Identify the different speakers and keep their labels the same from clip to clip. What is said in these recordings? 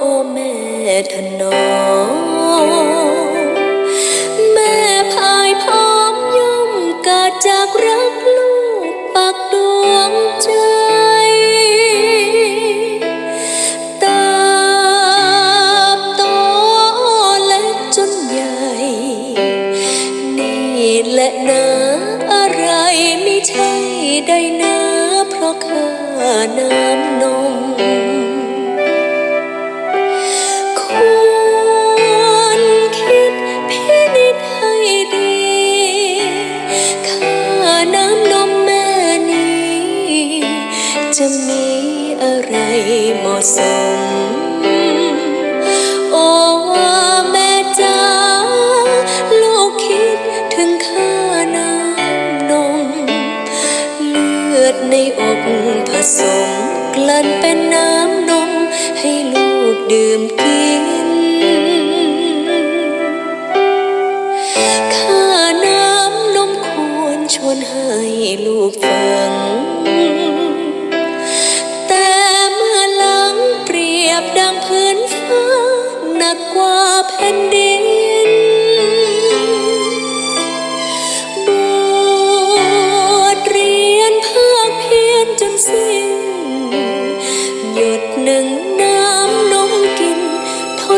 Speaker 1: โอแม่ถนอมแม่พายพร้อมย่อมเกิดจากรักลูกปักดวงใจติบโตเล็กจนใหญ่ นี่และนะอะไรไม่ใช่ได้นะเพราะข้าน้ำนมค จะมีอะไรเหมาะสม โอ้ว่าแม่จ๋าลูกคิดถึงข้าน้ำนม เลือดในอกผสม กลั่นเป็นน้ำนม ให้ลูกดื่มกิน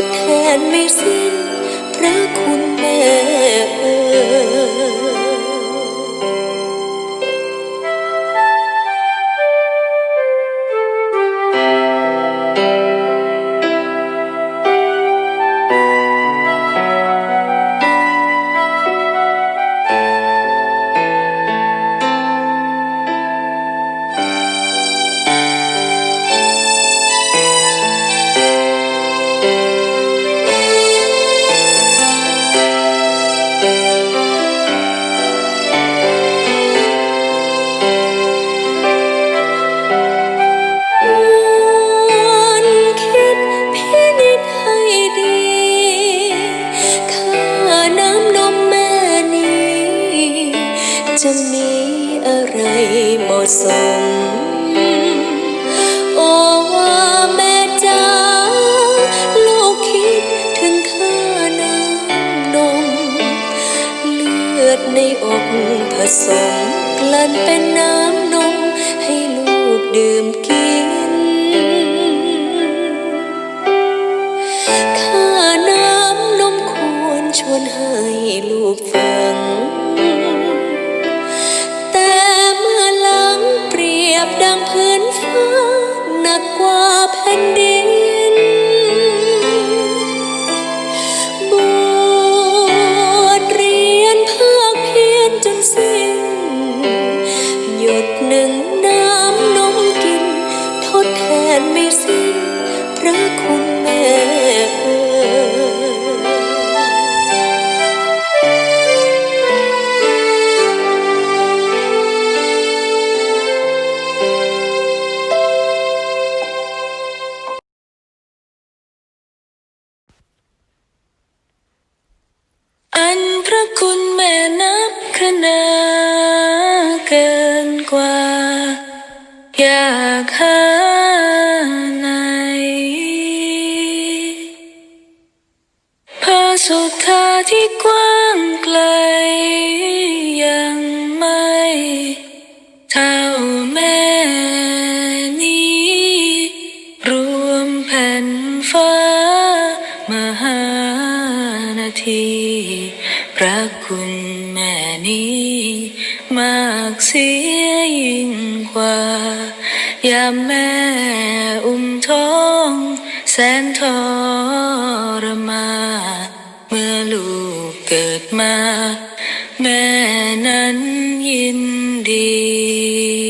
Speaker 1: ดแทนไม่สิ้นพระคุณแม่ สมกลั่นเป็นน้ำนมให้ลูกดื่มกิน ข้าน้ำนมควรชวนให้ลูกฟัง แต่เมื่อหลังเปรียบดังพื้นฟ้าหนักกว่าแผ่นดินบวชเรียนภาคเพียรจนสิ้น หนึ่งน้ำนมกิน ทดแทนไม่สิ้นพระคุณแม่เออ
Speaker 2: อันพระคุณแม่นับคะนาเกิน กว่า อยากหาไหนพระสุธาที่กว้างไกล ยังไม่เท่าแม่นี้ รวมแผ่นฟ้ามหานาทีพระคุณแม่นี้ เสียยิ่งกว่า ยามแม่อุ้มท้อง แสนทรมานเมื่อลูกเกิดมา แม่นั้นยินดี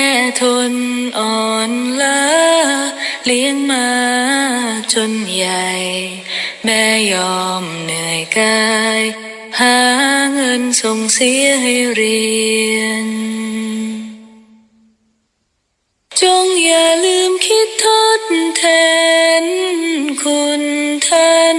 Speaker 2: แม่ทนอ่อนล้าเลี้ยงมาจนใหญ่ แม่ยอมเหนื่อยกาย หาเงินส่งเสียให้เรียน จงอย่าลืมคิดทดแทนคุณท่าน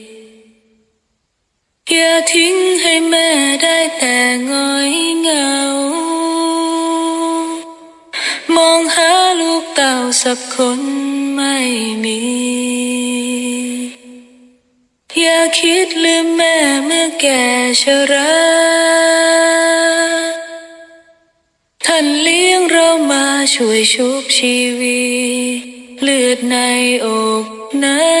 Speaker 2: อย่าทิ้งให้แม่ได้แต่ง้อยเหงา มองหาลูกเต่าสักคนไม่มี อย่าคิดลืมแม่เมื่อแก่ชราท่านเลี้ยงเรามาช่วยชุบชีวีเลือดในอกนั้น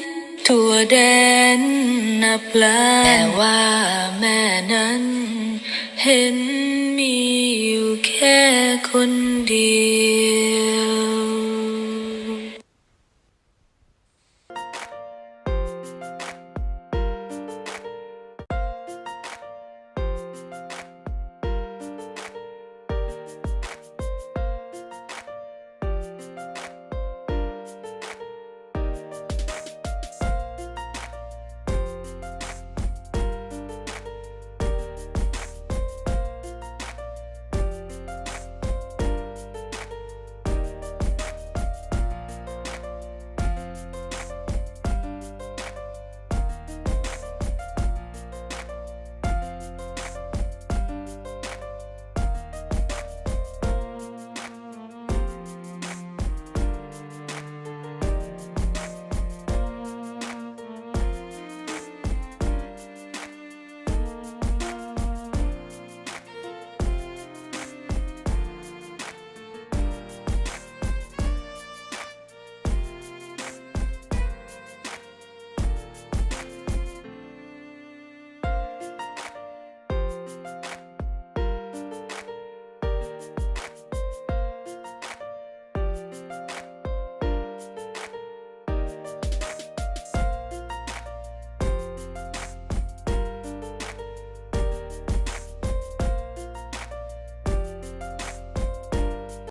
Speaker 2: ทั่วแดนนับล้านแต่ว่าแม่นั้น เห็นมีอยู่แค่คนเดียว